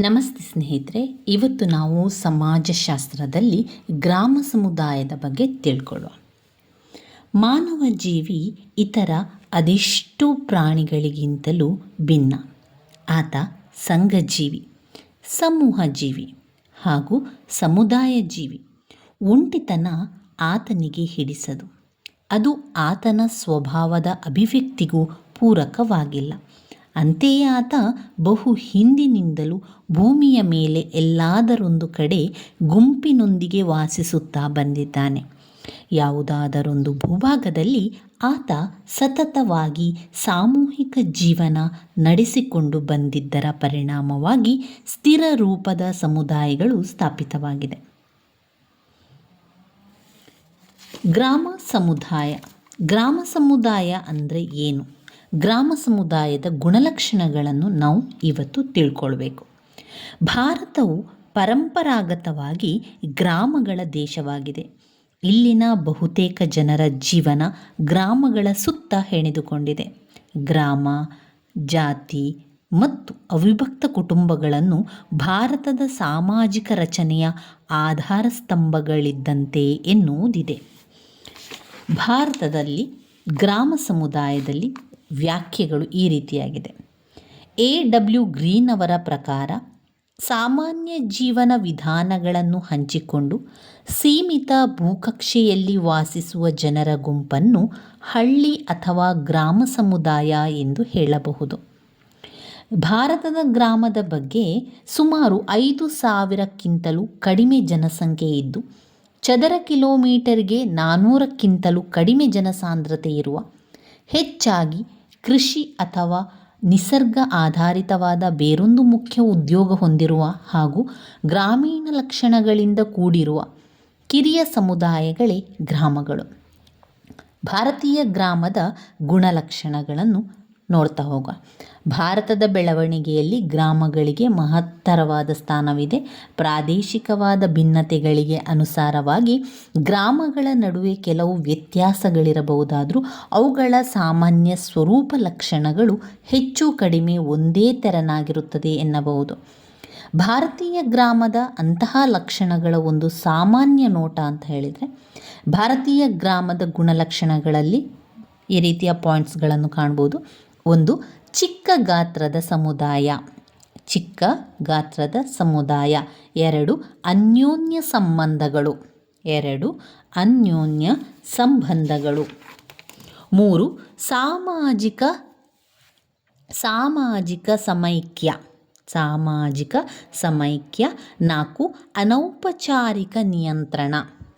ನಮಸ್ತೆ ಸ್ನೇಹಿತರೆ, ಇವತ್ತು ನಾವು ಸಮಾಜಶಾಸ್ತ್ರದಲ್ಲಿ ಗ್ರಾಮ ಸಮುದಾಯದ ಬಗ್ಗೆ ತಿಳ್ಕೊಳ್ಳುವ ಮಾನವ ಜೀವಿ ಇತರ ಅದೆಷ್ಟು ಪ್ರಾಣಿಗಳಿಗಿಂತಲೂ ಭಿನ್ನ. ಆತ ಸಂಘಜೀವಿ, ಸಮೂಹ ಜೀವಿ ಹಾಗೂ ಸಮುದಾಯ ಜೀವಿ. ಒಂಟಿತನ ಆತನಿಗೆ ಹಿಡಿಸದು. ಅದು ಆತನ ಸ್ವಭಾವದ ಅಭಿವ್ಯಕ್ತಿಗೂ ಪೂರಕವಾಗಿಲ್ಲ. ಅಂತೆಯೇ ಆತ ಬಹು ಹಿಂದಿನಿಂದಲೂ ಭೂಮಿಯ ಮೇಲೆ ಎಲ್ಲಾದರೊಂದು ಕಡೆ ಗುಂಪಿನೊಂದಿಗೆ ವಾಸಿಸುತ್ತಾ ಬಂದಿದ್ದಾನೆ. ಯಾವುದಾದರೊಂದು ಭೂಭಾಗದಲ್ಲಿ ಆತ ಸತತವಾಗಿ ಸಾಮೂಹಿಕ ಜೀವನ ನಡೆಸಿಕೊಂಡು ಬಂದಿದ್ದರ ಪರಿಣಾಮವಾಗಿ ಸ್ಥಿರ ರೂಪದ ಸಮುದಾಯಗಳು ಸ್ಥಾಪಿತವಾಗಿದೆ. ಗ್ರಾಮ ಸಮುದಾಯ. ಗ್ರಾಮ ಸಮುದಾಯ ಅಂದರೆ ಏನು? ಗ್ರಾಮ ಸಮುದಾಯದ ಗುಣಲಕ್ಷಣಗಳನ್ನು ನಾವು ಇವತ್ತು ತಿಳ್ಕೊಳ್ಬೇಕು. ಭಾರತವು ಪರಂಪರಾಗತವಾಗಿ ಗ್ರಾಮಗಳ ದೇಶವಾಗಿದೆ. ಇಲ್ಲಿನ ಬಹುತೇಕ ಜನರ ಜೀವನ ಗ್ರಾಮಗಳ ಸುತ್ತ ಹೆಣೆದುಕೊಂಡಿದೆ. ಗ್ರಾಮ, ಜಾತಿ ಮತ್ತು ಅವಿಭಕ್ತ ಕುಟುಂಬಗಳನ್ನು ಭಾರತದ ಸಾಮಾಜಿಕ ರಚನೆಯ ಆಧಾರ ಸ್ತಂಭಗಳಿದ್ದಂತೆ ಎನ್ನುವುದಿದೆ. ಭಾರತದಲ್ಲಿ, ಗ್ರಾಮ ಸಮುದಾಯದಲ್ಲಿ ವ್ಯಾಖ್ಯೆಗಳು ಈ ರೀತಿಯಾಗಿದೆ. ಎ ಡಬ್ಲ್ಯೂ ಗ್ರೀನ್ ಅವರ ಪ್ರಕಾರ ಸಾಮಾನ್ಯ ಜೀವನ ವಿಧಾನಗಳನ್ನು ಹಂಚಿಕೊಂಡು ಸೀಮಿತ ಭೂಕಕ್ಷೆಯಲ್ಲಿ ವಾಸಿಸುವ ಜನರ ಗುಂಪನ್ನು ಹಳ್ಳಿ ಅಥವಾ ಗ್ರಾಮ ಸಮುದಾಯ ಎಂದು ಹೇಳಬಹುದು. ಭಾರತದ ಗ್ರಾಮದ ಬಗ್ಗೆ ಸುಮಾರು ಐದು ಸಾವಿರಕ್ಕಿಂತಲೂ ಕಡಿಮೆ ಜನಸಂಖ್ಯೆ ಇದ್ದು, ಚದರ ಕಿಲೋಮೀಟರ್ಗೆ ನಾನ್ನೂರಕ್ಕಿಂತಲೂ ಕಡಿಮೆ ಜನಸಾಂದ್ರತೆ ಇರುವ, ಹೆಚ್ಚಾಗಿ ಕೃಷಿ ಅಥವಾ ನಿಸರ್ಗ ಆಧಾರಿತವಾದ ಬೇರೊಂದು ಮುಖ್ಯ ಉದ್ಯೋಗ ಹೊಂದಿರುವ ಹಾಗೂ ಗ್ರಾಮೀಣ ಲಕ್ಷಣಗಳಿಂದ ಕೂಡಿರುವ ಕಿರಿಯ ಸಮುದಾಯಗಳೇ ಗ್ರಾಮಗಳು. ಭಾರತೀಯ ಗ್ರಾಮದ ಗುಣಲಕ್ಷಣಗಳನ್ನು ನೋಡ್ತಾ ಹೋಗ ಭಾರತದ ಬೆಳವಣಿಗೆಯಲ್ಲಿ ಗ್ರಾಮಗಳಿಗೆ ಮಹತ್ತರವಾದ ಸ್ಥಾನವಿದೆ. ಪ್ರಾದೇಶಿಕವಾದ ಭಿನ್ನತೆಗಳಿಗೆ ಅನುಸಾರವಾಗಿ ಗ್ರಾಮಗಳ ನಡುವೆ ಕೆಲವು ವ್ಯತ್ಯಾಸಗಳಿರಬಹುದಾದರೂ ಅವುಗಳ ಸಾಮಾನ್ಯ ಸ್ವರೂಪ ಲಕ್ಷಣಗಳು ಹೆಚ್ಚು ಕಡಿಮೆ ಒಂದೇ ತೆರನಾಗಿರುತ್ತದೆ ಎನ್ನಬಹುದು. ಭಾರತೀಯ ಗ್ರಾಮದ ಅಂತಹ ಲಕ್ಷಣಗಳ ಒಂದು ಸಾಮಾನ್ಯ ನೋಟ ಅಂತ ಹೇಳಿದರೆ, ಭಾರತೀಯ ಗ್ರಾಮದ ಗುಣಲಕ್ಷಣಗಳಲ್ಲಿ ಈ ರೀತಿಯ ಪಾಯಿಂಟ್ಸ್ಗಳನ್ನು ಕಾಣ್ಬೋದು. ಒಂದು ಚಿಕ್ಕ ಗಾತ್ರದ ಸಮುದಾಯ. ಚಿಕ್ಕ ಗಾತ್ರದ ಸಮುದಾಯ. ಎರಡು ಅನ್ಯೋನ್ಯ ಸಂಬಂಧಗಳು. ಎರಡು ಅನ್ಯೋನ್ಯ ಸಂಬಂಧಗಳು. ಮೂರು ಸಾಮಾಜಿಕ ಸಾಮಾಜಿಕ ಸಮೈಕ್ಯ. ಸಾಮಾಜಿಕ ಸಮೈಕ್ಯ. ನಾಲ್ಕು ಅನೌಪಚಾರಿಕ ನಿಯಂತ್ರಣ.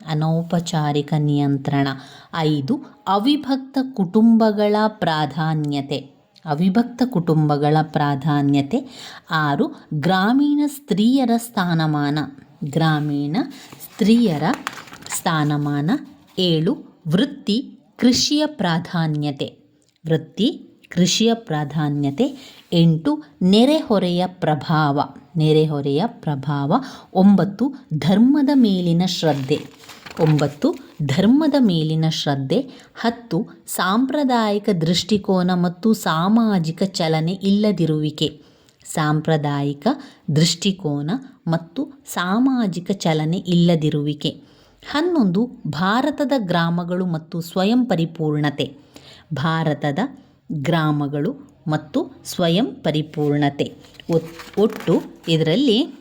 ಅನೌಪಚಾರಿಕ ನಿಯಂತ್ರಣ. ಐದು ಅವಿಭಕ್ತ ಕುಟುಂಬಗಳ ಪ್ರಾಧಾನ್ಯತೆ. ಅವಿಭಕ್ತ ಕುಟುಂಬಗಳ ಪ್ರಾಧಾನ್ಯತೆ. ಆರು, ಗ್ರಾಮೀಣ ಸ್ತ್ರೀಯರ ಸ್ಥಾನಮಾನ. ಗ್ರಾಮೀಣ ಸ್ತ್ರೀಯರ ಸ್ಥಾನಮಾನ. ಏಳು, ವೃತ್ತಿ, ಕೃಷಿಯ ಪ್ರಾಧಾನ್ಯತೆ. ವೃತ್ತಿ, ಕೃಷಿಯ ಪ್ರಾಧಾನ್ಯತೆ. ಎಂಟು, ನೆರೆಹೊರೆಯ ಪ್ರಭಾವ. ನೆರೆಹೊರೆಯ ಪ್ರಭಾವ. ಒಂಬತ್ತು, ಧರ್ಮದ ಮೇಲಿನ ಶ್ರದ್ಧೆ. ಒಂಬತ್ತು, ಧರ್ಮದ ಮೇಲಿನ ಶ್ರದ್ಧೆ, ಹತ್ತು, ಸಾಂಪ್ರದಾಯಿಕ ದೃಷ್ಟಿಕೋನ ಮತ್ತು ಸಾಮಾಜಿಕ ಚಲನೆ ಇಲ್ಲದಿರುವಿಕೆ. ಸಾಂಪ್ರದಾಯಿಕ ದೃಷ್ಟಿಕೋನ ಮತ್ತು ಸಾಮಾಜಿಕ ಚಲನೆ ಇಲ್ಲದಿರುವಿಕೆ. ಹನ್ನೊಂದು, ಭಾರತದ ಗ್ರಾಮಗಳು ಮತ್ತು ಸ್ವಯಂ ಪರಿಪೂರ್ಣತೆ. ಭಾರತದ ಗ್ರಾಮಗಳು ಮತ್ತು ಸ್ವಯಂ ಪರಿಪೂರ್ಣತೆ. ಒಟ್ಟು ಇದರಲ್ಲಿ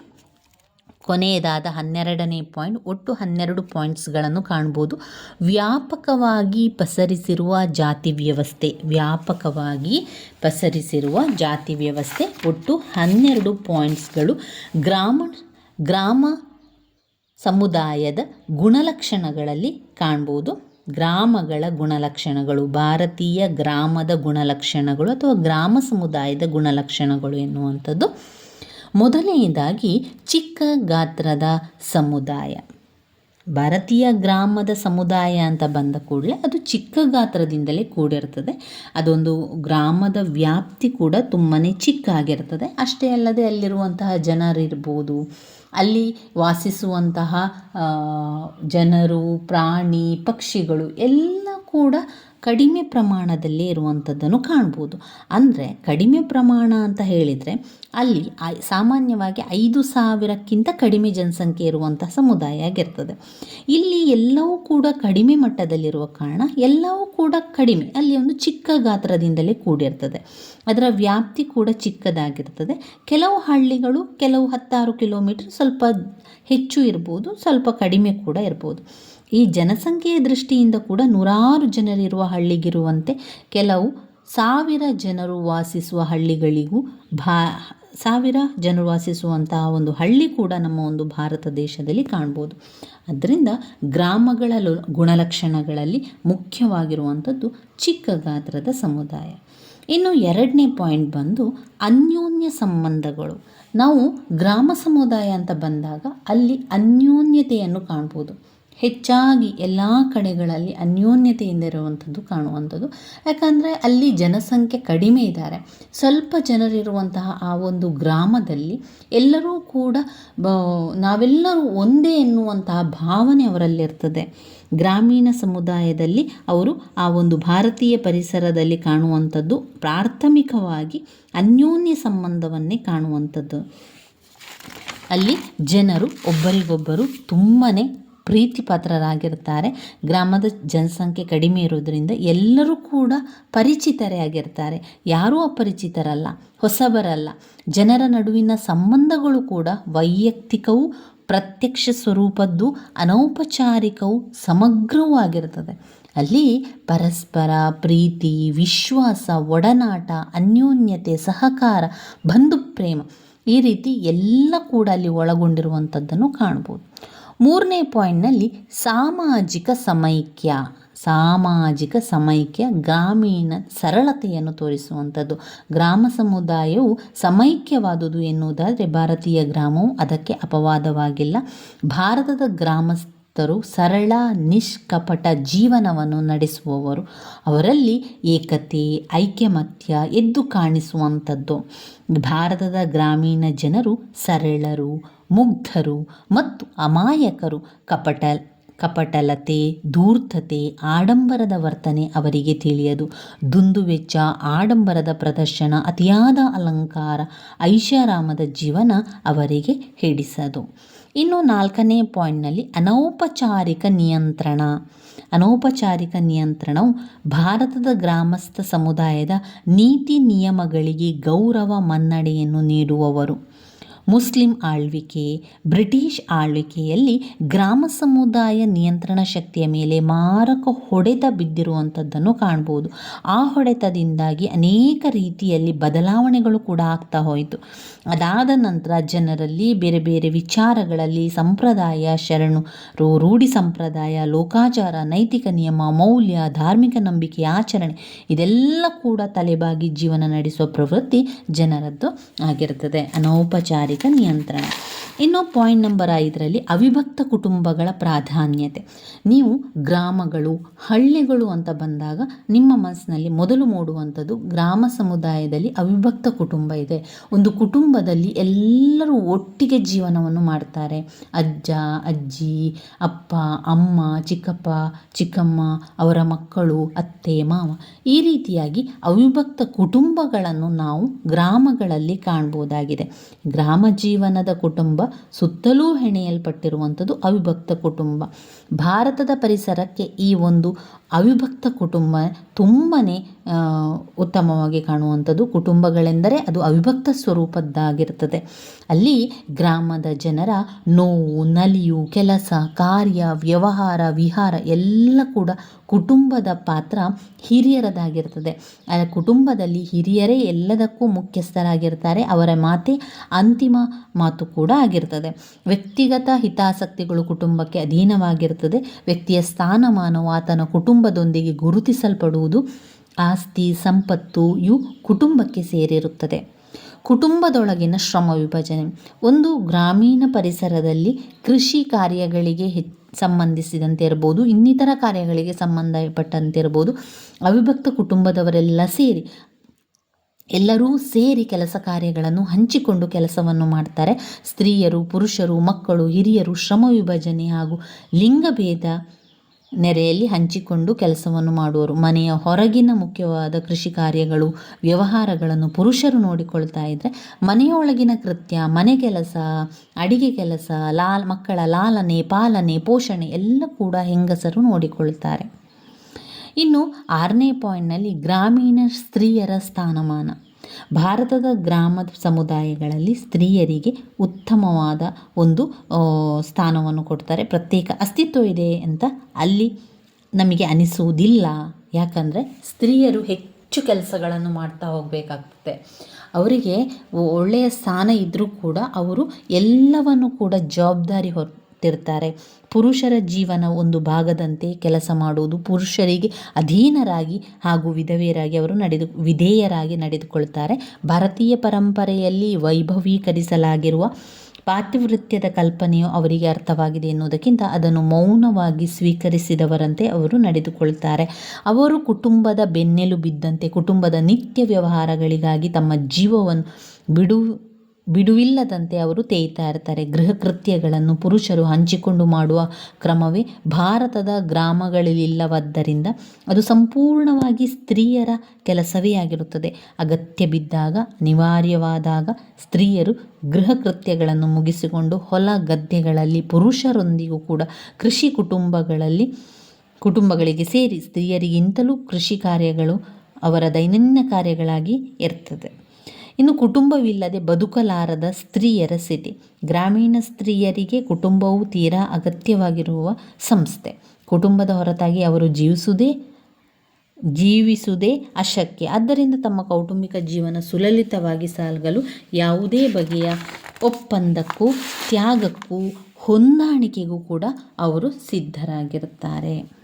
ಕೊನೆಯದಾದ ಹನ್ನೆರಡನೇ ಪಾಯಿಂಟ್, ಒಟ್ಟು ಹನ್ನೆರಡು ಪಾಯಿಂಟ್ಸ್ಗಳನ್ನು ಕಾಣ್ಬೋದು. ವ್ಯಾಪಕವಾಗಿ ಪಸರಿಸಿರುವ ಜಾತಿ ವ್ಯವಸ್ಥೆ, ವ್ಯಾಪಕವಾಗಿ ಪಸರಿಸಿರುವ ಜಾತಿ ವ್ಯವಸ್ಥೆ, ಒಟ್ಟು ಹನ್ನೆರಡು ಪಾಯಿಂಟ್ಸ್ಗಳು ಗ್ರಾಮ ಗ್ರಾಮ ಸಮುದಾಯದ ಗುಣಲಕ್ಷಣಗಳಲ್ಲಿ ಕಾಣ್ಬೋದು. ಗ್ರಾಮಗಳ ಗುಣಲಕ್ಷಣಗಳು, ಭಾರತೀಯ ಗ್ರಾಮದ ಗುಣಲಕ್ಷಣಗಳು ಅಥವಾ ಗ್ರಾಮ ಸಮುದಾಯದ ಗುಣಲಕ್ಷಣಗಳು ಎನ್ನುವಂಥದ್ದು. ಮೊದಲನೆಯದಾಗಿ ಚಿಕ್ಕ ಗಾತ್ರದ ಸಮುದಾಯ. ಭಾರತೀಯ ಗ್ರಾಮದ ಸಮುದಾಯ ಅಂತ ಬಂದ ಕೂಡಲೇ ಅದು ಚಿಕ್ಕ ಗಾತ್ರದಿಂದಲೇ ಕೂಡಿರ್ತದೆ. ಅದೊಂದು ಗ್ರಾಮದ ವ್ಯಾಪ್ತಿ ಕೂಡ ತುಂಬಾ ಚಿಕ್ಕ ಆಗಿರ್ತದೆ. ಅಷ್ಟೇ ಅಲ್ಲದೆ ಅಲ್ಲಿರುವಂತಹ ಜನರಿರ್ಬೋದು ಅಲ್ಲಿ ವಾಸಿಸುವಂತಹ ಜನರು, ಪ್ರಾಣಿ, ಪಕ್ಷಿಗಳು ಎಲ್ಲ ಕೂಡ ಕಡಿಮೆ ಪ್ರಮಾಣದಲ್ಲಿ ಇರುವಂಥದ್ದನ್ನು ಕಾಣ್ಬೋದು. ಅಂದರೆ ಕಡಿಮೆ ಪ್ರಮಾಣ ಅಂತ ಹೇಳಿದರೆ ಅಲ್ಲಿ ಸಾಮಾನ್ಯವಾಗಿ ಐದು ಸಾವಿರಕ್ಕಿಂತ ಕಡಿಮೆ ಜನಸಂಖ್ಯೆ ಇರುವಂಥ ಸಮುದಾಯ ಆಗಿರ್ತದೆ. ಇಲ್ಲಿ ಎಲ್ಲವೂ ಕೂಡ ಕಡಿಮೆ ಮಟ್ಟದಲ್ಲಿರುವ ಕಾರಣ ಎಲ್ಲವೂ ಕೂಡ ಕಡಿಮೆ, ಅಲ್ಲಿ ಒಂದು ಚಿಕ್ಕ ಗಾತ್ರದಿಂದಲೇ ಕೂಡಿರ್ತದೆ. ಅದರ ವ್ಯಾಪ್ತಿ ಕೂಡ ಚಿಕ್ಕದಾಗಿರ್ತದೆ. ಕೆಲವು ಹಳ್ಳಿಗಳು ಕೆಲವು ಹತ್ತಾರು ಕಿಲೋಮೀಟರ್ ಸ್ವಲ್ಪ ಹೆಚ್ಚು ಇರ್ಬೋದು, ಸ್ವಲ್ಪ ಕಡಿಮೆ ಕೂಡ ಇರ್ಬೋದು. ಈ ಜನಸಂಖ್ಯೆಯ ದೃಷ್ಟಿಯಿಂದ ಕೂಡ ನೂರಾರು ಜನರಿರುವ ಹಳ್ಳಿಗಿರುವಂತೆ ಕೆಲವು ಸಾವಿರ ಜನರು ವಾಸಿಸುವ ಹಳ್ಳಿಗಳಿಗೂ ಭಾ, ಸಾವಿರ ಜನರು ವಾಸಿಸುವಂತಹ ಒಂದು ಹಳ್ಳಿ ಕೂಡ ನಮ್ಮ ಒಂದು ಭಾರತ ದೇಶದಲ್ಲಿ ಕಾಣ್ಬೋದು. ಅದರಿಂದ ಗ್ರಾಮಗಳ ಗುಣಲಕ್ಷಣಗಳಲ್ಲಿ ಮುಖ್ಯವಾಗಿರುವಂಥದ್ದು ಚಿಕ್ಕ ಗಾತ್ರದ ಸಮುದಾಯ. ಇನ್ನು ಎರಡನೇ ಪಾಯಿಂಟ್ ಬಂದು ಅನ್ಯೋನ್ಯ ಸಂಬಂಧಗಳು. ನಾವು ಗ್ರಾಮ ಸಮುದಾಯ ಅಂತ ಬಂದಾಗ ಅಲ್ಲಿ ಅನ್ಯೋನ್ಯತೆಯನ್ನು ಕಾಣ್ಬೋದು. ಹೆಚ್ಚಾಗಿ ಎಲ್ಲ ಕಡೆಗಳಲ್ಲಿ ಅನ್ಯೋನ್ಯತೆಯಿಂದ ಇರುವಂಥದ್ದು ಕಾಣುವಂಥದ್ದು. ಯಾಕಂದರೆ ಅಲ್ಲಿ ಜನಸಂಖ್ಯೆ ಕಡಿಮೆ ಇದ್ದಾರೆ. ಸ್ವಲ್ಪ ಜನರಿರುವಂತಹ ಆ ಒಂದು ಗ್ರಾಮದಲ್ಲಿ ಎಲ್ಲರೂ ಕೂಡ ಬ, ನಾವೆಲ್ಲರೂ ಒಂದೇ ಎನ್ನುವಂತಹ ಭಾವನೆ ಅವರಲ್ಲಿರ್ತದೆ. ಗ್ರಾಮೀಣ ಸಮುದಾಯದಲ್ಲಿ ಅವರು ಆ ಒಂದು ಭಾರತೀಯ ಪರಿಸರದಲ್ಲಿ ಕಾಣುವಂಥದ್ದು ಪ್ರಾಥಮಿಕವಾಗಿ ಅನ್ಯೋನ್ಯ ಸಂಬಂಧವನ್ನೇ ಕಾಣುವಂಥದ್ದು. ಅಲ್ಲಿ ಜನರು ಒಬ್ಬರಿಗೊಬ್ಬರು ತುಂಬಾ ಪ್ರೀತಿ ಪಾತ್ರರಾಗಿರ್ತಾರೆ ಗ್ರಾಮದ ಜನಸಂಖ್ಯೆ ಕಡಿಮೆ ಇರೋದರಿಂದ ಎಲ್ಲರೂ ಕೂಡ ಪರಿಚಿತರೇ ಆಗಿರ್ತಾರೆ. ಯಾರೂ ಅಪರಿಚಿತರಲ್ಲ, ಹೊಸಬರಲ್ಲ. ಜನರ ನಡುವಿನ ಸಂಬಂಧಗಳು ಕೂಡ ವೈಯಕ್ತಿಕವೂ ಪ್ರತ್ಯಕ್ಷ ಸ್ವರೂಪದ್ದು ಅನೌಪಚಾರಿಕವು ಸಮಗ್ರವೂ ಆಗಿರ್ತದೆ. ಅಲ್ಲಿ ಪರಸ್ಪರ ಪ್ರೀತಿ, ವಿಶ್ವಾಸ, ಒಡನಾಟ, ಅನ್ಯೋನ್ಯತೆ, ಸಹಕಾರ, ಬಂಧು ಪ್ರೇಮ ಈ ರೀತಿ ಎಲ್ಲ ಕೂಡ ಅಲ್ಲಿ ಒಳಗೊಂಡಿರುವಂಥದ್ದನ್ನು ಕಾಣ್ಬೋದು. ಮೂರನೇ ಪಾಯಿಂಟ್ನಲ್ಲಿ ಸಾಮಾಜಿಕ ಸಮೈಕ್ಯ ಸಾಮಾಜಿಕ ಸಮೈಕ್ಯ ಗ್ರಾಮೀಣ ಸರಳತೆಯನ್ನು ತೋರಿಸುವಂಥದ್ದು. ಗ್ರಾಮ ಸಮುದಾಯವು ಸಮೈಕ್ಯವಾದುದು ಎನ್ನುವುದಾದರೆ ಭಾರತೀಯ ಗ್ರಾಮವು ಅದಕ್ಕೆ ಅಪವಾದವಾಗಿಲ್ಲ. ಭಾರತದ ಗ್ರಾಮಸ್ಥರು ಸರಳ, ನಿಷ್ಕಪಟ ಜೀವನವನ್ನು ನಡೆಸುವವರು. ಅವರಲ್ಲಿ ಏಕತೆ, ಐಕ್ಯಮತ್ಯ ಎದ್ದು ಕಾಣಿಸುವಂಥದ್ದು. ಭಾರತದ ಗ್ರಾಮೀಣ ಜನರು ಸರಳರು ಮುಗ್ಧರು ಮತ್ತು ಅಮಾಯಕರು ಕಪಟ, ಕಪಟಲತೆ, ಧೂರ್ತತೆ, ಆಡಂಬರದ ವರ್ತನೆ ಅವರಿಗೆ ತಿಳಿಯದು. ದುಂದುವೆಚ್ಚ ಆಡಂಬರದ ಪ್ರದರ್ಶನ, ಅತಿಯಾದ ಅಲಂಕಾರ, ಐಷಾರಾಮದ ಜೀವನ ಅವರಿಗೆ ಹಿಡಿಸದು ಇನ್ನು ನಾಲ್ಕನೇ ಪಾಯಿಂಟ್ನಲ್ಲಿ ಅನೌಪಚಾರಿಕ ನಿಯಂತ್ರಣ. ಅನೌಪಚಾರಿಕ ನಿಯಂತ್ರಣವು ಭಾರತದ ಗ್ರಾಮಸ್ಥ ಸಮುದಾಯದ ನೀತಿ ನಿಯಮಗಳಿಗೆ ಗೌರವ ಮನ್ನಣೆಯನ್ನು ನೀಡುವವರು. ಮುಸ್ಲಿಂ ಆಳ್ವಿಕೆ, ಬ್ರಿಟಿಷ್ ಆಳ್ವಿಕೆಯಲ್ಲಿ ಗ್ರಾಮ ಸಮುದಾಯ ನಿಯಂತ್ರಣ ಶಕ್ತಿಯ ಮೇಲೆ ಮಾರಕ ಹೊಡೆತ ಬಿದ್ದಿರುವಂಥದ್ದನ್ನು ಕಾಣ್ಬೋದು. ಆ ಹೊಡೆತದಿಂದಾಗಿ ಅನೇಕ ರೀತಿಯಲ್ಲಿ ಬದಲಾವಣೆಗಳು ಕೂಡ ಆಗ್ತಾ ಹೋಯಿತು. ಅದಾದ ನಂತರ ಜನರಲ್ಲಿ ಬೇರೆ ಬೇರೆ ವಿಚಾರಗಳಲ್ಲಿ ಸಂಪ್ರದಾಯ, ಶರಣು ರೂಢಿ ಸಂಪ್ರದಾಯ, ಲೋಕಾಚಾರ, ನೈತಿಕ ನಿಯಮ, ಮೌಲ್ಯ, ಧಾರ್ಮಿಕ ನಂಬಿಕೆ, ಆಚರಣೆ ಇದೆಲ್ಲ ಕೂಡ ತಲೆಬಾಗಿ ಜೀವನ ನಡೆಸುವ ಪ್ರವೃತ್ತಿ ಜನರದ್ದು ಆಗಿರ್ತದೆ. ಅನೌಪಚಾರಿಕ ನಿಯಂತ್ರಣ. ಇನ್ನು ಪಾಯಿಂಟ್ ನಂಬರ್ ಐದರಲ್ಲಿ ಅವಿಭಕ್ತ ಕುಟುಂಬಗಳ ಪ್ರಾಧಾನ್ಯತೆ. ನೀವು ಗ್ರಾಮಗಳು, ಹಳ್ಳಿಗಳು ಅಂತ ಬಂದಾಗ ನಿಮ್ಮ ಮನಸ್ಸಿನಲ್ಲಿ ಮೊದಲು ಮೂಡುವಂಥದ್ದು ಗ್ರಾಮ ಸಮುದಾಯದಲ್ಲಿ ಅವಿಭಕ್ತ ಕುಟುಂಬ ಇದೆ. ಒಂದು ಕುಟುಂಬದಲ್ಲಿ ಎಲ್ಲರೂ ಒಟ್ಟಿಗೆ ಜೀವನವನ್ನು ಮಾಡ್ತಾರೆ. ಅಜ್ಜ, ಅಜ್ಜಿ, ಅಪ್ಪ, ಅಮ್ಮ, ಚಿಕ್ಕಪ್ಪ, ಚಿಕ್ಕಮ್ಮ, ಅವರ ಮಕ್ಕಳು, ಅತ್ತೆ, ಮಾವ. ಈ ರೀತಿಯಾಗಿ ಅವಿಭಕ್ತ ಕುಟುಂಬಗಳನ್ನು ನಾವು ಗ್ರಾಮಗಳಲ್ಲಿ ಕಾಣ್ಬೋದಾಗಿದೆ. ಗ್ರಾಮ ಜೀವನದ ಕುಟುಂಬ ಸುತ್ತಲೂ ಹೆಣೆಯಲ್ಪಟ್ಟಿರುವಂಥದ್ದು ಅವಿಭಕ್ತ ಕುಟುಂಬ. ಭಾರತದ ಪರಿಸರಕ್ಕೆ ಈ ಒಂದು ಅವಿಭಕ್ತ ಕುಟುಂಬ ತುಂಬಾ ಉತ್ತಮವಾಗಿ ಕಾಣುವಂಥದ್ದು ಕುಟುಂಬಗಳೆಂದರೆ ಅದು ಅವಿಭಕ್ತ ಸ್ವರೂಪದ್ದಾಗಿರ್ತದೆ ಅಲ್ಲಿ ಗ್ರಾಮದ ಜನರ ನೋವು, ನಲಿಯು, ಕೆಲಸ, ಕಾರ್ಯ, ವ್ಯವಹಾರ, ವಿಹಾರ ಎಲ್ಲ ಕೂಡ ಕುಟುಂಬದ ಪಾತ್ರ ಹಿರಿಯರದಾಗಿರ್ತದೆ ಕುಟುಂಬದಲ್ಲಿ ಹಿರಿಯರೇ ಎಲ್ಲದಕ್ಕೂ ಮುಖ್ಯಸ್ಥರಾಗಿರ್ತಾರೆ. ಅವರ ಮಾತೆ ಅಂತಿಮ ಮಾತು ಕೂಡ ಆಗಿರ್ತದೆ. ವ್ಯಕ್ತಿಗತ ಹಿತಾಸಕ್ತಿಗಳು ಕುಟುಂಬಕ್ಕೆ ಅಧೀನವಾಗಿರ್ತದೆ. ವ್ಯಕ್ತಿಯ ಸ್ಥಾನಮಾನವು ಆತನ ಕುಟುಂಬದೊಂದಿಗೆ ಗುರುತಿಸಲ್ಪಡುವುದು, ಆಸ್ತಿ, ಸಂಪತ್ತು ಇವು ಕುಟುಂಬಕ್ಕೆ ಸೇರಿರುತ್ತದೆ. ಕುಟುಂಬದೊಳಗಿನ ಶ್ರಮ ವಿಭಜನೆ. ಒಂದು ಗ್ರಾಮೀಣ ಪರಿಸರದಲ್ಲಿ ಕೃಷಿ ಕಾರ್ಯಗಳಿಗೆ ಸಂಬಂಧಿಸಿದಂತೆ ಇರ್ಬೋದು, ಇನ್ನಿತರ ಕಾರ್ಯಗಳಿಗೆ ಸಂಬಂಧಪಟ್ಟಂತೆ ಇರ್ಬೋದು, ಅವಿಭಕ್ತ ಕುಟುಂಬದವರೆಲ್ಲ ಸೇರಿ ಎಲ್ಲರೂ ಸೇರಿ ಕೆಲಸ ಕಾರ್ಯಗಳನ್ನು ಹಂಚಿಕೊಂಡು ಕೆಲಸವನ್ನು ಮಾಡ್ತಾರೆ. ಸ್ತ್ರೀಯರು, ಪುರುಷರು, ಮಕ್ಕಳು, ಹಿರಿಯರು ಶ್ರಮ ವಿಭಜನೆ ಹಾಗೂ ಲಿಂಗಭೇದ ನೆರೆಯಲ್ಲಿ ಹಂಚಿಕೊಂಡು ಕೆಲಸವನ್ನು ಮಾಡುವರು. ಮನೆಯ ಹೊರಗಿನ ಮುಖ್ಯವಾದ ಕೃಷಿ ಕಾರ್ಯಗಳು, ವ್ಯವಹಾರಗಳನ್ನು ಪುರುಷರು ನೋಡಿಕೊಳ್ತಾ ಇದ್ದರೆ ಮನೆಯೊಳಗಿನ ಕೃತ್ಯ, ಮನೆ ಕೆಲಸ, ಅಡಿಗೆ ಕೆಲಸ, ಲಾಲ್ ಮಕ್ಕಳ ಲಾಲನೆ, ಪಾಲನೆ, ಪೋಷಣೆ ಎಲ್ಲ ಕೂಡ ಹೆಂಗಸರು ನೋಡಿಕೊಳ್ತಾರೆ. ಇನ್ನು ಆರನೇ ಪಾಯಿಂಟ್ನಲ್ಲಿ ಗ್ರಾಮೀಣ ಸ್ತ್ರೀಯರ ಸ್ಥಾನಮಾನ. ಭಾರತದ ಗ್ರಾಮ ಸಮುದಾಯಗಳಲ್ಲಿ ಸ್ತ್ರೀಯರಿಗೆ ಉತ್ತಮವಾದ ಒಂದು ಸ್ಥಾನವನ್ನು ಕೊಡ್ತಾರೆ. ಪ್ರತ್ಯೇಕ ಅಸ್ತಿತ್ವ ಇದೆ ಅಂತ ಅಲ್ಲಿ ನಮಗೆ ಅನಿಸುವುದಿಲ್ಲ. ಯಾಕಂದರೆ ಸ್ತ್ರೀಯರು ಹೆಚ್ಚು ಕೆಲಸಗಳನ್ನು ಮಾಡ್ತಾ ಹೋಗಬೇಕಾಗ್ತದೆ. ಅವರಿಗೆ ಒಳ್ಳೆಯ ಸ್ಥಾನ ಇದ್ದರೂ ಕೂಡ ಅವರು ಎಲ್ಲವನ್ನು ಕೂಡ ಜವಾಬ್ದಾರಿ ಹೊತ್ತಿರ್ತಾರೆ. ಪುರುಷರ ಜೀವನ ಒಂದು ಭಾಗದಂತೆ ಕೆಲಸ ಮಾಡುವುದು ಪುರುಷರಿಗೆ ಅಧೀನರಾಗಿ ಹಾಗೂ ವಿಧವೆಯರಾಗಿ ಅವರು ನಡೆದು, ವಿಧೇಯರಾಗಿ ನಡೆದುಕೊಳ್ತಾರೆ. ಭಾರತೀಯ ಪರಂಪರೆಯಲ್ಲಿ ವೈಭವೀಕರಿಸಲಾಗಿರುವ ಪಾತಿವೃತ್ಯದ ಕಲ್ಪನೆಯು ಅವರಿಗೆ ಅರ್ಥವಾಗಿದೆ ಎನ್ನುವುದಕ್ಕಿಂತ ಅದನ್ನು ಮೌನವಾಗಿ ಸ್ವೀಕರಿಸಿದವರಂತೆ ಅವರು ನಡೆದುಕೊಳ್ತಾರೆ. ಅವರು ಕುಟುಂಬದ ಬೆನ್ನೆಲು ಬಿದ್ದಂತೆ ಕುಟುಂಬದ ನಿತ್ಯ ವ್ಯವಹಾರಗಳಿಗಾಗಿ ತಮ್ಮ ಜೀವವನ್ನು ಬಿಡು ಬಿಡುವಿಲ್ಲದಂತೆ ಅವರು ತೇಯ್ತಾ ಇರ್ತಾರೆ. ಗೃಹ ಕೃತ್ಯಗಳನ್ನು ಪುರುಷರು ಹಂಚಿಕೊಂಡು ಮಾಡುವ ಕ್ರಮವೇ ಭಾರತದ ಗ್ರಾಮಗಳಲ್ಲಿಲ್ಲವಾದ್ದರಿಂದ ಅದು ಸಂಪೂರ್ಣವಾಗಿ ಸ್ತ್ರೀಯರ ಕೆಲಸವೇ ಆಗಿರುತ್ತದೆ. ಅಗತ್ಯ ಬಿದ್ದಾಗ, ಅನಿವಾರ್ಯವಾದಾಗ ಸ್ತ್ರೀಯರು ಗೃಹ ಕೃತ್ಯಗಳನ್ನು ಮುಗಿಸಿಕೊಂಡು ಹೊಲ ಗದ್ದೆಗಳಲ್ಲಿ ಪುರುಷರೊಂದಿಗೂ ಕೂಡ ಕೃಷಿ ಕುಟುಂಬಗಳಲ್ಲಿ, ಕುಟುಂಬಗಳಿಗೆ ಸೇರಿ ಸ್ತ್ರೀಯರಿಗಿಂತಲೂ ಕೃಷಿ ಕಾರ್ಯಗಳು ಅವರ ದೈನಂದಿನ ಕಾರ್ಯಗಳಾಗಿ ಇರ್ತದೆ. ಇನ್ನು ಕುಟುಂಬವಿಲ್ಲದೆ ಬದುಕಲಾರದ ಸ್ತ್ರೀಯರ ಸ್ಥಿತಿ. ಗ್ರಾಮೀಣ ಸ್ತ್ರೀಯರಿಗೆ ಕುಟುಂಬವು ತೀರಾ ಅಗತ್ಯವಾಗಿರುವ ಸಂಸ್ಥೆ. ಕುಟುಂಬದ ಹೊರತಾಗಿ ಅವರು ಜೀವಿಸುವುದೇ ಜೀವಿಸುವುದೇ ಅಶಕ್ಯ. ಆದ್ದರಿಂದ ತಮ್ಮ ಕೌಟುಂಬಿಕ ಜೀವನ ಸುಲಲಿತವಾಗಿ ಸಾಗಲು ಯಾವುದೇ ಬಗೆಯ ಒಪ್ಪಂದಕ್ಕೂ, ತ್ಯಾಗಕ್ಕೂ, ಹೊಂದಾಣಿಕೆಗೂ ಕೂಡ ಅವರು ಸಿದ್ಧರಾಗಿರುತ್ತಾರೆ.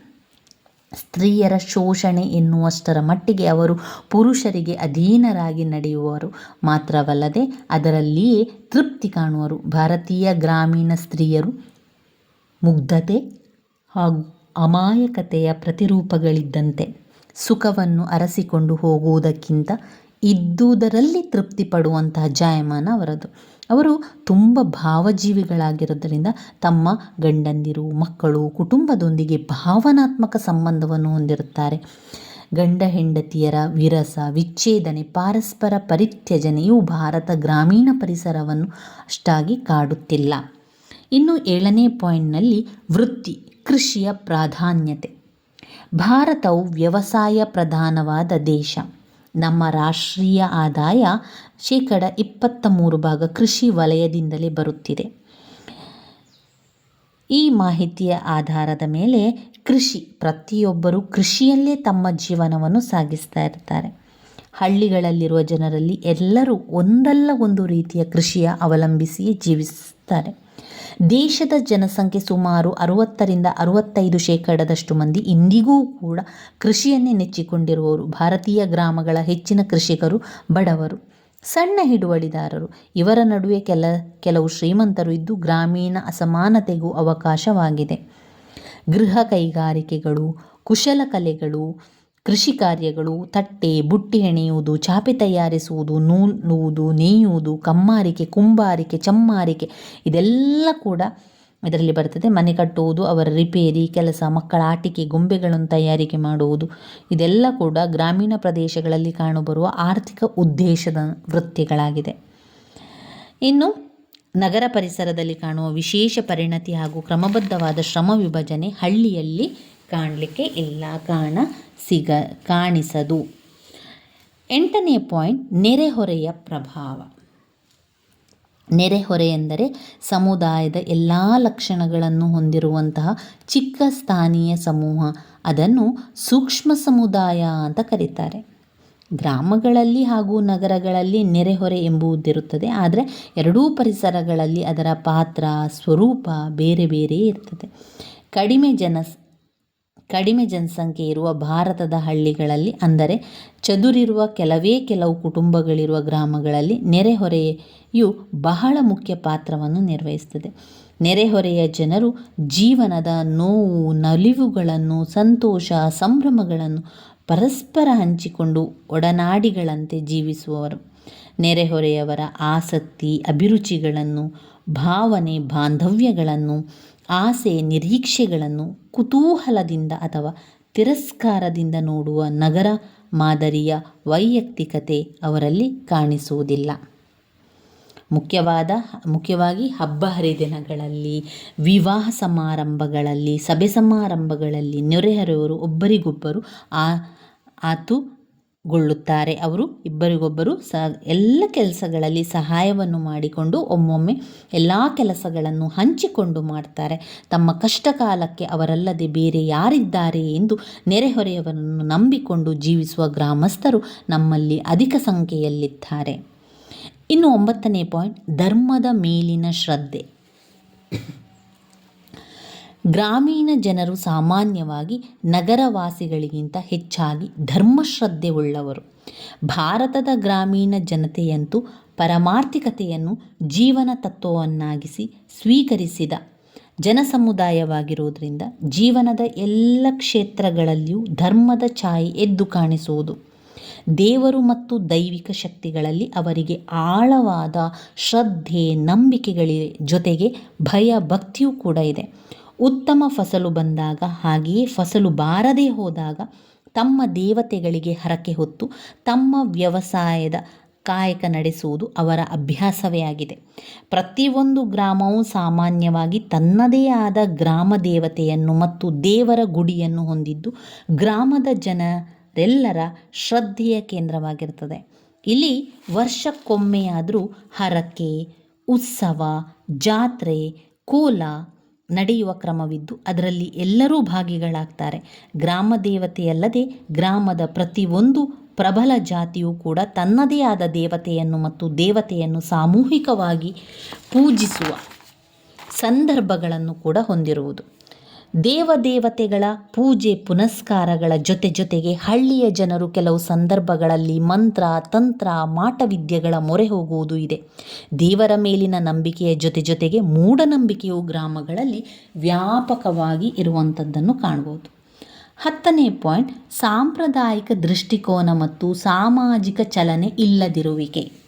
ಸ್ತ್ರೀಯರ ಶೋಷಣೆ ಎನ್ನುವಷ್ಟರ ಮಟ್ಟಿಗೆ ಅವರು ಪುರುಷರಿಗೆ ಅಧೀನರಾಗಿ ನಡೆಯುವರು. ಮಾತ್ರವಲ್ಲದೆ ಅದರಲ್ಲಿಯೇ ತೃಪ್ತಿ ಕಾಣುವರು. ಭಾರತೀಯ ಗ್ರಾಮೀಣ ಸ್ತ್ರೀಯರು ಮುಗ್ಧತೆ ಹಾಗೂ ಅಮಾಯಕತೆಯ ಪ್ರತಿರೂಪಗಳಿದ್ದಂತೆ ಸುಖವನ್ನು ಅರಸಿಕೊಂಡು ಹೋಗುವುದಕ್ಕಿಂತ ಇದ್ದುದರಲ್ಲಿ ತೃಪ್ತಿ ಪಡುವಂತಹ ಜಾಯಮಾನ ಅವರದು. ಅವರು ತುಂಬ ಭಾವಜೀವಿಗಳಾಗಿರೋದರಿಂದ ತಮ್ಮ ಗಂಡಂದಿರು, ಮಕ್ಕಳು ಕುಟುಂಬದೊಂದಿಗೆ ಭಾವನಾತ್ಮಕ ಸಂಬಂಧವನ್ನು ಹೊಂದಿರುತ್ತಾರೆ. ಗಂಡ ಹೆಂಡತಿಯರ ವಿರಸ, ವಿಚ್ಛೇದನೆ, ಪರಸ್ಪರ ಪರಿತ್ಯಜನೆಯು ಭಾರತ ಗ್ರಾಮೀಣ ಪರಿಸರವನ್ನು ಅಷ್ಟಾಗಿ ಕಾಡುತ್ತಿಲ್ಲ. ಇನ್ನು ಏಳನೇ ಪಾಯಿಂಟ್ನಲ್ಲಿ ವೃತ್ತಿ, ಕೃಷಿಯ ಪ್ರಾಧಾನ್ಯತೆ. ಭಾರತವು ವ್ಯವಸಾಯ ಪ್ರಧಾನವಾದ ದೇಶ. ನಮ್ಮ ರಾಷ್ಟ್ರೀಯ ಆದಾಯ ಶೇಕಡ ಇಪ್ಪತ್ತ ಮೂರು ಭಾಗ ಕೃಷಿ ವಲಯದಿಂದಲೇ ಬರುತ್ತಿದೆ. ಈ ಮಾಹಿತಿಯ ಆಧಾರದ ಮೇಲೆ ಕೃಷಿ ಪ್ರತಿಯೊಬ್ಬರೂ ಕೃಷಿಯಲ್ಲೇ ತಮ್ಮ ಜೀವನವನ್ನು ಸಾಗಿಸ್ತಾ ಇರ್ತಾರೆ. ಹಳ್ಳಿಗಳಲ್ಲಿರುವ ಜನರಲ್ಲಿ ಎಲ್ಲರೂ ಒಂದಲ್ಲ ಒಂದು ರೀತಿಯ ಕೃಷಿಯ ಅವಲಂಬಿಸಿಯೇ ಜೀವಿಸ್ತಾರೆ ದೇಶದ ಜನಸಂಖ್ಯೆ ಸುಮಾರು ಅರುವತ್ತರಿಂದ ಅರುವತ್ತೈದು ಶೇಕಡದಷ್ಟು ಮಂದಿ ಇಂದಿಗೂ ಕೂಡ ಕೃಷಿಯನ್ನೇ ನೆಚ್ಚಿಕೊಂಡಿರುವವರು. ಭಾರತೀಯ ಗ್ರಾಮಗಳ ಹೆಚ್ಚಿನ ಕೃಷಿಕರು ಬಡವರು. ಸಣ್ಣ ಹಿಡುವಳಿದಾರರು. ಇವರ ನಡುವೆ ಕೆಲ, ಕೆಲವು ಶ್ರೀಮಂತರು ಇದ್ದು ಗ್ರಾಮೀಣ ಅಸಮಾನತೆಗೂ ಅವಕಾಶವಾಗಿದೆ. ಗೃಹ ಕೈಗಾರಿಕೆಗಳು ಕುಶಲಕಲೆಗಳು ಕೃಷಿ ಕಾರ್ಯಗಳು, ತಟ್ಟೆ, ಬುಟ್ಟಿ ಹೆಣೆಯುವುದು, ಚಾಪೆ ತಯಾರಿಸುವುದು, ನೂಲುವುದು, ನೇಯುವುದು ಕಮ್ಮಾರಿಕೆ ಕುಂಬಾರಿಕೆ ಚಮ್ಮಾರಿಕೆ ಇದೆಲ್ಲ ಕೂಡ ಇದರಲ್ಲಿ ಬರ್ತದೆ. ಮನೆ ಕಟ್ಟುವುದು, ಅವರ ರಿಪೇರಿ, ಕೆಲಸ, ಮಕ್ಕಳ ಆಟಿಕೆ, ಗೊಂಬೆಗಳನ್ನು ತಯಾರಿಕೆ ಮಾಡುವುದು. ಇದೆಲ್ಲ ಕೂಡ ಗ್ರಾಮೀಣ ಪ್ರದೇಶಗಳಲ್ಲಿ ಕಾಣಬರುವ ಆರ್ಥಿಕ ಉದ್ದೇಶದ ವೃತ್ತಿಗಳಾಗಿದೆ. ಇನ್ನು ನಗರ ಪರಿಸರದಲ್ಲಿ ಕಾಣುವ ವಿಶೇಷ ಪರಿಣತಿ ಹಾಗೂ ಕ್ರಮಬದ್ಧವಾದ ಶ್ರಮ ವಿಭಜನೆ ಹಳ್ಳಿಯಲ್ಲಿ ಕಾಣಲಿಕ್ಕೆ ಇಲ್ಲ ಕಾರಣ ಸಿಗ, ಕಾಣಿಸದು. ಎಂಟನೇ ಪಾಯಿಂಟ್, ನೆರೆಹೊರೆಯ ಪ್ರಭಾವ. ನೆರೆಹೊರೆ ಎಂದರೆ ಸಮುದಾಯದ ಎಲ್ಲ ಲಕ್ಷಣಗಳನ್ನು ಹೊಂದಿರುವಂತಹ ಚಿಕ್ಕ ಸ್ಥಾನೀಯ ಸಮೂಹ. ಅದನ್ನು ಸೂಕ್ಷ್ಮ ಸಮುದಾಯ ಅಂತ ಕರೀತಾರೆ. ಗ್ರಾಮಗಳಲ್ಲಿ ಹಾಗೂ ನಗರಗಳಲ್ಲಿ ನೆರೆಹೊರೆ ಎಂಬುದಿರುತ್ತದೆ. ಆದರೆ ಎರಡೂ ಪರಿಸರಗಳಲ್ಲಿ ಅದರ ಪಾತ್ರ, ಸ್ವರೂಪ ಬೇರೆ ಬೇರೆ ಇರ್ತದೆ. ಕಡಿಮೆ ಜನ ಕಡಿಮೆ ಜನಸಂಖ್ಯೆ ಇರುವ ಭಾರತದ ಹಳ್ಳಿಗಳಲ್ಲಿ ಅಂದರೆ ಚದುರಿರುವ ಕೆಲವೇ ಕೆಲವು ಕುಟುಂಬಗಳಿರುವ ಗ್ರಾಮಗಳಲ್ಲಿ ನೆರೆಹೊರೆಯು ಬಹಳ ಮುಖ್ಯ ಪಾತ್ರವನ್ನು ನಿರ್ವಹಿಸ್ತದೆ ನೆರೆಹೊರೆಯ ಜನರು ಜೀವನದ ನೋವು, ನಲಿವುಗಳನ್ನು, ಸಂತೋಷ, ಸಂಭ್ರಮಗಳನ್ನು ಪರಸ್ಪರ ಹಂಚಿಕೊಂಡು ಒಡನಾಡಿಗಳಂತೆ ಜೀವಿಸುವವರು. ನೆರೆಹೊರೆಯವರ ಆಸಕ್ತಿ, ಅಭಿರುಚಿಗಳನ್ನು, ಭಾವನೆ, ಬಾಂಧವ್ಯಗಳನ್ನು ಆಸೆ ನಿರೀಕ್ಷೆಗಳನ್ನು ಕುತೂಹಲದಿಂದ ಅಥವಾ ತಿರಸ್ಕಾರದಿಂದ ನೋಡುವ ನಗರ, ಮಾದರಿಯ ವೈಯಕ್ತಿಕತೆ ಅವರಲ್ಲಿ ಕಾಣಿಸುವುದಿಲ್ಲ. ಮುಖ್ಯವಾದ, ಮುಖ್ಯವಾಗಿ ಹಬ್ಬ ಹರಿದಿನಗಳಲ್ಲಿ, ವಿವಾಹ ಸಮಾರಂಭಗಳಲ್ಲಿ, ಸಭೆ ಸಮಾರಂಭಗಳಲ್ಲಿ ನೆರೆಹೊರೆಯವರು ಒಬ್ಬರಿಗೊಬ್ಬರು ಆ ಆತುಗೊಳ್ಳುತ್ತಾರೆ ಅವರು ಇಬ್ಬರಿಗೊಬ್ಬರು ಸ ಎಲ್ಲ ಕೆಲಸಗಳಲ್ಲಿ ಸಹಾಯವನ್ನು ಮಾಡಿಕೊಂಡು ಒಮ್ಮೊಮ್ಮೆ ಎಲ್ಲ ಕೆಲಸಗಳನ್ನು ಹಂಚಿಕೊಂಡು ಮಾಡ್ತಾರೆ. ತಮ್ಮ ಕಷ್ಟ ಕಾಲಕ್ಕೆ ಅವರಲ್ಲದೆ ಬೇರೆ ಯಾರಿದ್ದಾರೆ ಎಂದು ನೆರೆಹೊರೆಯವರನ್ನು ನಂಬಿಕೊಂಡು ಜೀವಿಸುವ ಗ್ರಾಮಸ್ಥರು ನಮ್ಮಲ್ಲಿ ಅಧಿಕ ಸಂಖ್ಯೆಯಲ್ಲಿದ್ದಾರೆ. ಇನ್ನು ಒಂಬತ್ತನೇ ಪಾಯಿಂಟ್, ಧರ್ಮದ ಮೇಲಿನ ಶ್ರದ್ಧೆ. ಗ್ರಾಮೀಣ ಜನರು ಸಾಮಾನ್ಯವಾಗಿ ನಗರವಾಸಿಗಳಿಗಿಂತ ಹೆಚ್ಚಾಗಿ ಧರ್ಮಶ್ರದ್ಧೆ ಉಳ್ಳವರು ಭಾರತದ ಗ್ರಾಮೀಣ ಜನತೆಯಂತೂ ಪರಮಾರ್ಥಿಕತೆಯನ್ನು ಜೀವನ ತತ್ವವನ್ನಾಗಿಸಿ ಸ್ವೀಕರಿಸಿದ ಜನಸಮುದಾಯವಾಗಿರುವುದರಿಂದ ಜೀವನದ ಎಲ್ಲ ಕ್ಷೇತ್ರಗಳಲ್ಲಿಯೂ ಧರ್ಮದ ಛಾಯೆ ಎದ್ದು ಕಾಣಿಸುವುದು. ದೇವರು ಮತ್ತು ದೈವಿಕ ಶಕ್ತಿಗಳಲ್ಲಿ ಅವರಿಗೆ ಆಳವಾದ ಶ್ರದ್ಧೆ ನಂಬಿಕೆಗಳಿವೆ ಜೊತೆಗೆ ಭಯ, ಭಕ್ತಿಯೂ ಕೂಡ ಇದೆ. ಉತ್ತಮ ಫಸಲು ಬಂದಾಗ, ಹಾಗೆಯೇ ಫಸಲು ಬಾರದೇ ಹೋದಾಗ ತಮ್ಮ ದೇವತೆಗಳಿಗೆ ಹರಕೆ ಹೊತ್ತು ತಮ್ಮ ವ್ಯವಸಾಯದ ಕಾಯಕ ನಡೆಸುವುದು ಅವರ ಅಭ್ಯಾಸವೇ ಆಗಿದೆ. ಪ್ರತಿಯೊಂದು ಗ್ರಾಮವು ಸಾಮಾನ್ಯವಾಗಿ ತನ್ನದೇ ಆದ ಗ್ರಾಮ ದೇವತೆಯನ್ನು ಮತ್ತು ದೇವರ ಗುಡಿಯನ್ನು ಹೊಂದಿದ್ದು ಗ್ರಾಮದ ಜನರೆಲ್ಲರ ಶ್ರದ್ಧೆಯ ಕೇಂದ್ರವಾಗಿರ್ತದೆ ಇಲ್ಲಿ ವರ್ಷಕ್ಕೊಮ್ಮೆಯಾದರೂ ಹರಕೆ, ಉತ್ಸವ, ಜಾತ್ರೆ, ಕೋಲ ನಡೆಯುವ ಕ್ರಮವಿದ್ದು ಅದರಲ್ಲಿ ಎಲ್ಲರೂ ಭಾಗಿಗಳಾಗ್ತಾರೆ. ಗ್ರಾಮ ದೇವತೆಯಲ್ಲದೆ ಗ್ರಾಮದ ಪ್ರತಿಯೊಂದು ಪ್ರಬಲ ಜಾತಿಯೂ ಕೂಡ ತನ್ನದೇ ಆದ ದೇವತೆಯನ್ನು ಮತ್ತು ದೇವತೆಯನ್ನು ಸಾಮೂಹಿಕವಾಗಿ ಪೂಜಿಸುವ ಸಂದರ್ಭಗಳನ್ನು ಕೂಡ ಹೊಂದಿರುವುದು. ದೇವದೇವತೆಗಳ ಪೂಜೆ ಪುನಸ್ಕಾರಗಳ ಜೊತೆ ಜೊತೆಗೆ ಹಳ್ಳಿಯ ಜನರು ಕೆಲವು ಸಂದರ್ಭಗಳಲ್ಲಿ ಮಂತ್ರ, ತಂತ್ರ, ಮಾಟವಿದ್ಯೆಗಳ ಮೊರೆ ಹೋಗುವುದು ಇದೆ. ದೇವರ ಮೇಲಿನ ನಂಬಿಕೆಯ ಜೊತೆ ಜೊತೆಗೆ ಮೂಢನಂಬಿಕೆಯು ಗ್ರಾಮಗಳಲ್ಲಿ ವ್ಯಾಪಕವಾಗಿ ಇರುವಂಥದ್ದನ್ನು ಕಾಣ್ಬೋದು ಹತ್ತನೇ ಪಾಯಿಂಟ್, ಸಾಂಪ್ರದಾಯಿಕ ದೃಷ್ಟಿಕೋನ ಮತ್ತು ಸಾಮಾಜಿಕ ಚಲನೆ ಇಲ್ಲದಿರುವಿಕೆ.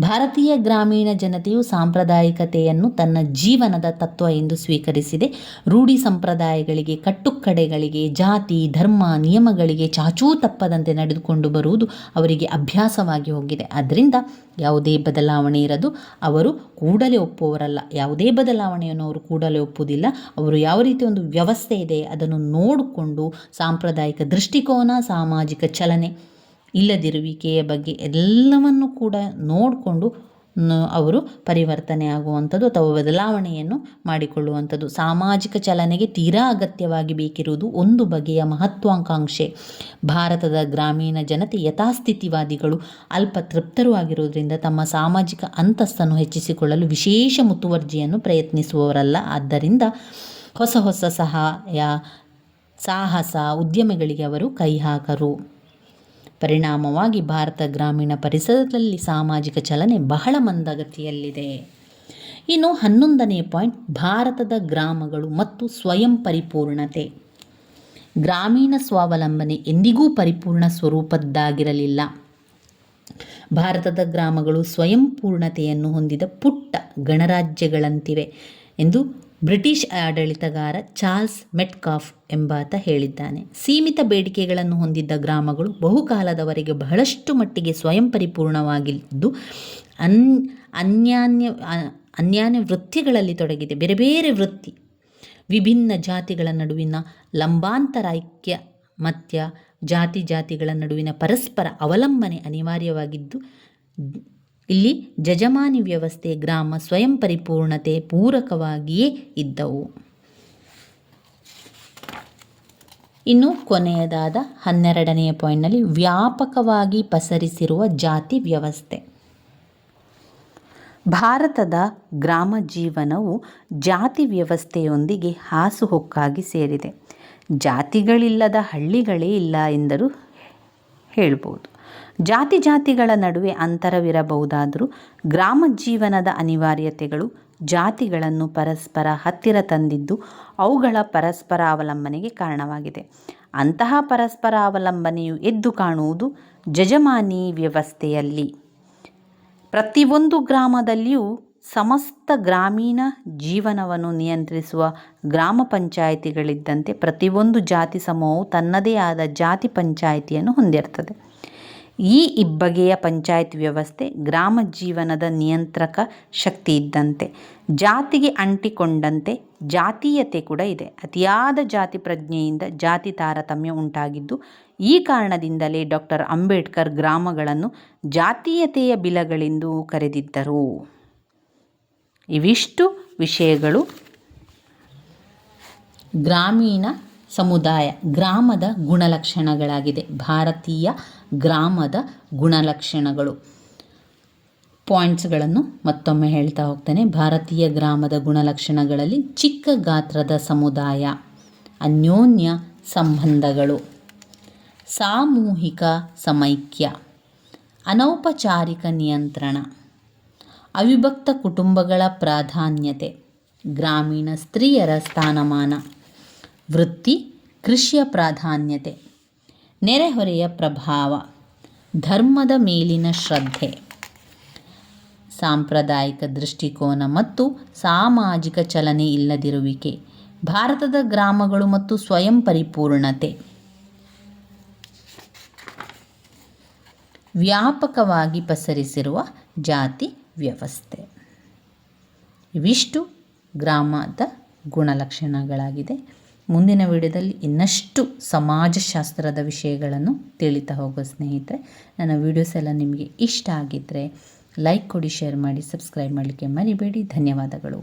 ಭಾರತೀಯ ಗ್ರಾಮೀಣ ಜನತೆಯು ಸಾಂಪ್ರದಾಯಿಕತೆಯನ್ನು ತನ್ನ ಜೀವನದ ತತ್ವ ಎಂದು ಸ್ವೀಕರಿಸಿದೆ. ರೂಢಿ ಸಂಪ್ರದಾಯಗಳಿಗೆ, ಕಟ್ಟುಕಡೆಗಳಿಗೆ, ಜಾತಿ, ಧರ್ಮ, ನಿಯಮಗಳಿಗೆ ಚಾಚೂ ತಪ್ಪದಂತೆ ನಡೆದುಕೊಂಡು ಬರುವುದು ಅವರಿಗೆ ಅಭ್ಯಾಸವಾಗಿ ಹೋಗಿದೆ. ಆದ್ದರಿಂದ ಯಾವುದೇ ಬದಲಾವಣೆ ಇರದು ಅವರು ಕೂಡಲೇ ಒಪ್ಪುವವರಲ್ಲ. ಯಾವುದೇ ಬದಲಾವಣೆಯನ್ನು ಅವರು ಕೂಡಲೇ ಒಪ್ಪುವುದಿಲ್ಲ. ಅವರು ಯಾವ ರೀತಿ ಒಂದು ವ್ಯವಸ್ಥೆ ಇದೆ ಅದನ್ನು ನೋಡಿಕೊಂಡು ಸಾಂಪ್ರದಾಯಿಕ ದೃಷ್ಟಿಕೋನ, ಸಾಮಾಜಿಕ ಚಲನೆ ಇಲ್ಲದಿರುವಿಕೆಯ ಬಗ್ಗೆ ಎಲ್ಲವನ್ನು ಕೂಡ ನೋಡಿಕೊಂಡು ಅವರು ಪರಿವರ್ತನೆ ಆಗುವಂಥದ್ದು ಅಥವಾ ಬದಲಾವಣೆಯನ್ನು ಮಾಡಿಕೊಳ್ಳುವಂಥದ್ದು. ಸಾಮಾಜಿಕ ಚಲನೆಗೆ ತೀರಾ ಅಗತ್ಯವಾಗಿ ಬೇಕಿರುವುದು ಒಂದು ಬಗೆಯ ಮಹತ್ವಾಕಾಂಕ್ಷೆ. ಭಾರತದ ಗ್ರಾಮೀಣ ಜನತೆ ಯಥಾಸ್ಥಿತಿವಾದಿಗಳು. ಅಲ್ಪ ತೃಪ್ತರು ಆಗಿರುವುದರಿಂದ ತಮ್ಮ ಸಾಮಾಜಿಕ ಅಂತಸ್ತನ್ನು ಹೆಚ್ಚಿಸಿಕೊಳ್ಳಲು ವಿಶೇಷ ಮುತುವರ್ಜಿಯನ್ನು ಪ್ರಯತ್ನಿಸುವವರಲ್ಲ. ಆದ್ದರಿಂದ ಹೊಸ ಹೊಸ ಸಹಾಯ, ಸಾಹಸ, ಉದ್ಯಮಗಳಿಗೆ ಅವರು ಕೈ ಹಾಕರು. ಪರಿಣಾಮವಾಗಿ ಭಾರತ ಗ್ರಾಮೀಣ ಪರಿಸರದಲ್ಲಿ ಸಾಮಾಜಿಕ ಚಲನೆ ಬಹಳ ಮಂದಗತಿಯಲ್ಲಿದೆ ಇನ್ನು ಹನ್ನೊಂದನೇ ಪಾಯಿಂಟ್, ಭಾರತದ ಗ್ರಾಮಗಳು ಮತ್ತು ಸ್ವಯಂ ಪರಿಪೂರ್ಣತೆ. ಗ್ರಾಮೀಣ ಸ್ವಾವಲಂಬನೆ ಎಂದಿಗೂ ಪರಿಪೂರ್ಣ ಸ್ವರೂಪದ್ದಾಗಿರಲಿಲ್ಲ. ಭಾರತದ ಗ್ರಾಮಗಳು ಸ್ವಯಂ ಪೂರ್ಣತೆಯನ್ನು ಹೊಂದಿದ ಪುಟ್ಟ ಗಣರಾಜ್ಯಗಳಂತಿವೆ ಎಂದು ಬ್ರಿಟಿಷ್ ಆಡಳಿತಗಾರ ಚಾರ್ಲ್ಸ್ ಮೆಟ್ಕಾಫ್ ಎಂಬಾತ ಹೇಳಿದ್ದಾನೆ. ಸೀಮಿತ ಬೇಡಿಕೆಗಳನ್ನು ಹೊಂದಿದ್ದ ಗ್ರಾಮಗಳು ಬಹುಕಾಲದವರೆಗೆ ಬಹಳಷ್ಟು ಮಟ್ಟಿಗೆ ಸ್ವಯಂ ಪರಿಪೂರ್ಣವಾಗಿದ್ದು, ಅನ್, ಅನ್ಯಾನ್ಯ ಅನ್ಯಾನ್ಯ ವೃತ್ತಿಗಳಲ್ಲಿ ತೊಡಗಿದೆ. ಬೇರೆ ಬೇರೆ ವೃತ್ತಿ, ವಿಭಿನ್ನ ಜಾತಿಗಳ ನಡುವಿನ ಲಂಬಾಂತರ ಐಕ್ಯ ಮತ್ಯ ಜಾತಿ ಜಾತಿಗಳ ನಡುವಿನ ಪರಸ್ಪರ ಅವಲಂಬನೆ ಅನಿವಾರ್ಯವಾಗಿದ್ದು ಇಲ್ಲಿ ಜಜಮಾನಿ ವ್ಯವಸ್ಥೆ ಗ್ರಾಮ ಸ್ವಯಂ ಪರಿಪೂರ್ಣತೆ ಪೂರಕವಾಗಿಯೇ ಇದ್ದವು. ಇನ್ನು ಕೊನೆಯದಾದ ಹನ್ನೆರಡನೆಯ ಪಾಯಿಂಟ್ನಲ್ಲಿ ವ್ಯಾಪಕವಾಗಿ ಪಸರಿಸಿರುವ ಜಾತಿ ವ್ಯವಸ್ಥೆ. ಭಾರತದ ಗ್ರಾಮ ಜೀವನವು ಜಾತಿ ವ್ಯವಸ್ಥೆಯೊಂದಿಗೆ ಹಾಸುಹೊಕ್ಕಾಗಿ ಸೇರಿದೆ. ಜಾತಿಗಳಿಲ್ಲದ ಹಳ್ಳಿಗಳೇ ಇಲ್ಲ ಎಂದರೂ ಹೇಳ್ಬೋದು. ಜಾತಿ ಜಾತಿಗಳ ನಡುವೆ ಅಂತರವಿರಬಹುದಾದರೂ ಗ್ರಾಮ ಜೀವನದ ಅನಿವಾರ್ಯತೆಗಳು ಜಾತಿಗಳನ್ನು ಪರಸ್ಪರ ಹತ್ತಿರ ತಂದಿದ್ದು ಅವುಗಳ ಪರಸ್ಪರ ಅವಲಂಬನೆಗೆ ಕಾರಣವಾಗಿದೆ. ಅಂತಹ ಪರಸ್ಪರ ಅವಲಂಬನೆಯು ಎದ್ದು ಕಾಣುವುದು ಜಜಮಾನಿ ವ್ಯವಸ್ಥೆಯಲ್ಲಿ. ಪ್ರತಿಯೊಂದು ಗ್ರಾಮದಲ್ಲಿಯೂ ಸಮಸ್ತ ಗ್ರಾಮೀಣ ಜೀವನವನ್ನು ನಿಯಂತ್ರಿಸುವ ಗ್ರಾಮ ಪಂಚಾಯಿತಿಗಳಿದ್ದಂತೆ ಪ್ರತಿಯೊಂದು ಜಾತಿ ಸಮೂಹವು ತನ್ನದೇ ಆದ ಜಾತಿ ಪಂಚಾಯಿತಿಯನ್ನು ಹೊಂದಿರ್ತದೆ ಈ ಇಬ್ಬಗೆಯ ಪಂಚಾಯತ್ ವ್ಯವಸ್ಥೆ ಗ್ರಾಮ ಜೀವನದ ನಿಯಂತ್ರಕ ಶಕ್ತಿ ಇದ್ದಂತೆ, ಜಾತಿಗೆ ಅಂಟಿಕೊಂಡಂತೆ ಜಾತೀಯತೆ ಕೂಡ ಇದೆ. ಅತಿಯಾದ ಜಾತಿ ಪ್ರಜ್ಞೆಯಿಂದ ಜಾತಿ ತಾರತಮ್ಯ ಉಂಟಾಗಿದ್ದು, ಈ ಕಾರಣದಿಂದಲೇ ಡಾಕ್ಟರ್ ಅಂಬೇಡ್ಕರ್ ಗ್ರಾಮಗಳನ್ನು ಜಾತೀಯತೆಯ ಬಿಲಗಳೆಂದು ಕರೆದಿದ್ದರು. ಇವಿಷ್ಟು ವಿಷಯಗಳು. ಗ್ರಾಮೀಣ ಸಮುದಾಯ ಗ್ರಾಮದ ಗುಣಲಕ್ಷಣಗಳಾಗಿದೆ. ಭಾರತೀಯ ಗ್ರಾಮದ ಗುಣಲಕ್ಷಣಗಳು. ಪಾಯಿಂಟ್ಸ್ಗಳನ್ನು ಮತ್ತೊಮ್ಮೆ ಹೇಳ್ತಾ ಹೋಗ್ತೇನೆ. ಭಾರತೀಯ ಗ್ರಾಮದ ಗುಣಲಕ್ಷಣಗಳಲ್ಲಿ ಚಿಕ್ಕ ಗಾತ್ರದ ಸಮುದಾಯ, ಅನ್ಯೋನ್ಯ ಸಂಬಂಧಗಳು, ಸಾಮೂಹಿಕ ಸಮೈಕ್ಯ, ಅನೌಪಚಾರಿಕ ನಿಯಂತ್ರಣ, ಅವಿಭಕ್ತ ಕುಟುಂಬಗಳ ಪ್ರಾಧಾನ್ಯತೆ, ಗ್ರಾಮೀಣ ಸ್ತ್ರೀಯರ ಸ್ಥಾನಮಾನ, ವೃತ್ತಿ, ಕೃಷಿಯ ಪ್ರಾಧಾನ್ಯತೆ. ನೆರೆಹೊರೆಯ ಪ್ರಭಾವ, ಧರ್ಮದ ಮೇಲಿನ ಶ್ರದ್ಧೆ, ಸಾಂಪ್ರದಾಯಿಕ ದೃಷ್ಟಿಕೋನ ಮತ್ತು ಸಾಮಾಜಿಕ ಚಲನೆ ಇಲ್ಲದಿರುವಿಕೆ, ಭಾರತದ ಗ್ರಾಮಗಳು ಮತ್ತು ಸ್ವಯಂ ಪರಿಪೂರ್ಣತೆ. ವ್ಯಾಪಕವಾಗಿ ಪಸರಿಸಿರುವ ಜಾತಿ ವ್ಯವಸ್ಥೆ. ಇವಿಷ್ಟು ಗ್ರಾಮದ ಗುಣಲಕ್ಷಣಗಳಾಗಿದೆ ಮುಂದಿನ ವಿಡಿಯೋದಲ್ಲಿ ಇನ್ನಷ್ಟು ಸಮಾಜಶಾಸ್ತ್ರದ ವಿಷಯಗಳನ್ನು ತಿಳಿತಾ ಹೋಗೋ ಸ್ನೇಹಿತರೆ, ನನ್ನ ವಿಡಿಯೋಸ್ ಎಲ್ಲ ನಿಮಗೆ ಇಷ್ಟ ಆಗಿದ್ದರೆ ಲೈಕ್ ಕೊಡಿ, ಶೇರ್ ಮಾಡಿ, ಸಬ್ಸ್ಕ್ರೈಬ್ ಮಾಡಲಿಕ್ಕೆ ಮರಿಬೇಡಿ. ಧನ್ಯವಾದಗಳು.